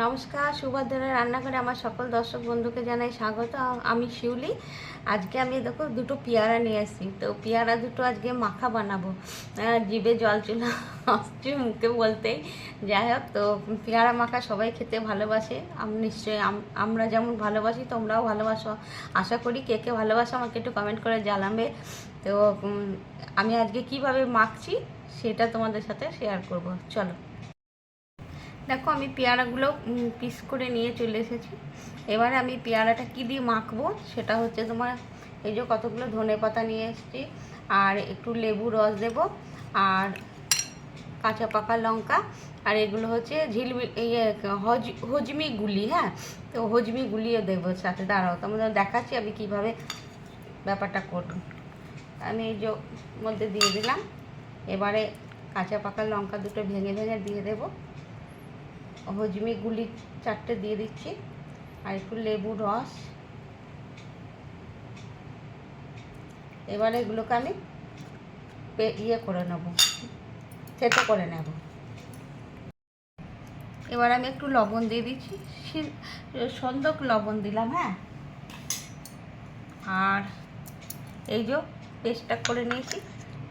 নমস্কার, সুভদ্রার রান্নাঘরে আমার সকল দর্শক বন্ধুকে জানাই স্বাগত। আমি শিউলি। আজকে আমি দেখো দুটো পেয়ারা নিয়ে এসেছি তো পেয়ারা দুটো আজকে মাখা বানাবো। জিভে জল চলে, আসছে মুখে বলতেই। যাই হোক, তো পেয়ারা মাখা সবাই খেতে ভালোবাসে। আমি, নিশ্চয়ই আমরা যেমন ভালোবাসি, তোমরাও ভালোবাসো। আশা করি কে কে ভালোবাসো আমাকে একটু কমেন্ট করে জানাবে। তো আমি আজকে কীভাবে মাখছি, সেটা তোমাদের সাথে শেয়ার করব। চলো। দেখো, আমি পেয়ারাগুলো পিস করে নিয়ে চলে এসেছি। এবারে আমি পেয়ারাটা কী দিয়ে মাখবো? সেটা হচ্ছে তোমার, এই যে কতগুলো ধনে পাতা নিয়ে এসেছি, আর একটু লেবু রস দেব, আর কাঁচা পাকা লঙ্কা, আর এগুলো হচ্ছে ঝিলমি ইয়ে হজ, হজমি গুলি হ্যাঁ? তো হজমি গুলিয়ে দেবো সাথে। দাঁড়াও, তোমাদের দেখাচ্ছি আমি কীভাবে ব্যাপারটা করব। আমি এই যে মধ্যে দিয়ে দিলাম। এবারে কাঁচা পাকা লঙ্কা দুটো ভেঙে ভেঙে দিয়ে দেবো। হজমি গুলি চারটে দিয়ে দিচ্ছি। আর একটু লেবু রস। এবারে এগুলোকে আমি ইয়ে করে নেব। থেতো করে নেব। এবার আমি একটু লবণ দিয়ে দিচ্ছি। সন্দক লবণ দিলাম হ্যাঁ? আর এই যে পেস্টটা করে নিয়েছি,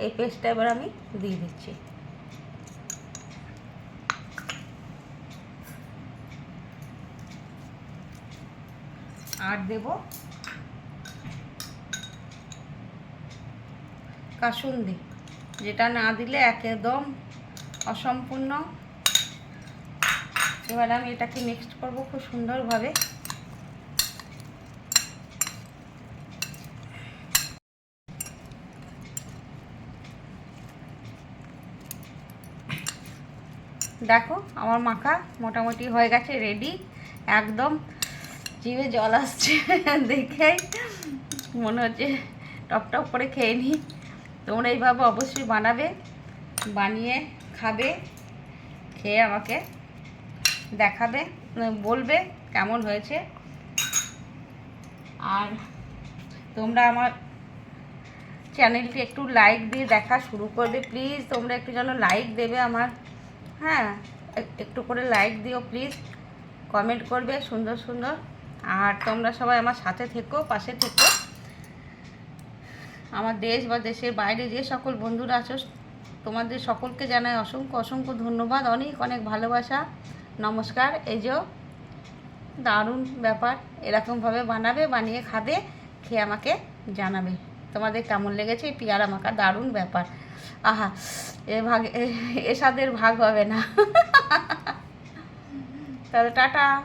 এই পেস্টটা এবার আমি দিয়ে দিচ্ছি। আর দেব কাসুন্দি, যেটা না দিলে একদম অসম্পূর্ণ। এবার আমি এটাকে মিক্সড করব খুব সুন্দরভাবে। দেখো, আমার মাখা মোটামুটি হয়ে গেছে রেডি একদম জিভে জল আসছে দেখে মনে হচ্ছে টপ টপ করে খেয়ে নিই তোমরা এইভাবে অবশ্যই বানাবে, বানিয়ে খাবে, খেয়ে আমাকে দেখাবে, বলবে কেমন হয়েছে। আর তোমরা আমার চ্যানেলটি একটু লাইক দিয়ে দেখা শুরু করবে প্লিজ তোমরা একটু যেন লাইক দেবে আমার। হ্যাঁ একটু করে লাইক দিও প্লিজ কমেন্ট করবে, সুন্দর সুন্দর। আর তোমরা সবাই আমার সাথে থেকো, পাশে থেকো। আমার দেশ বা দেশের বাইরে যে সকল বন্ধুরা আছো, তোমাদের সকলকে জানাই অসংখ্য অসংখ্য ধন্যবাদ, অনেক অনেক ভালোবাসা। নমস্কার, এই যে দারুণ ব্যাপার এরকমভাবে বানাবে, বানিয়ে খাবে, খেয়ে আমাকে জানাবে। তোমাদের কেমন লেগেছে এই পেয়ারা মাখা? দারুণ ব্যাপার। আহা, এ ভাগ, এ- এ ভাগ হবে না। তাহলে টাটা।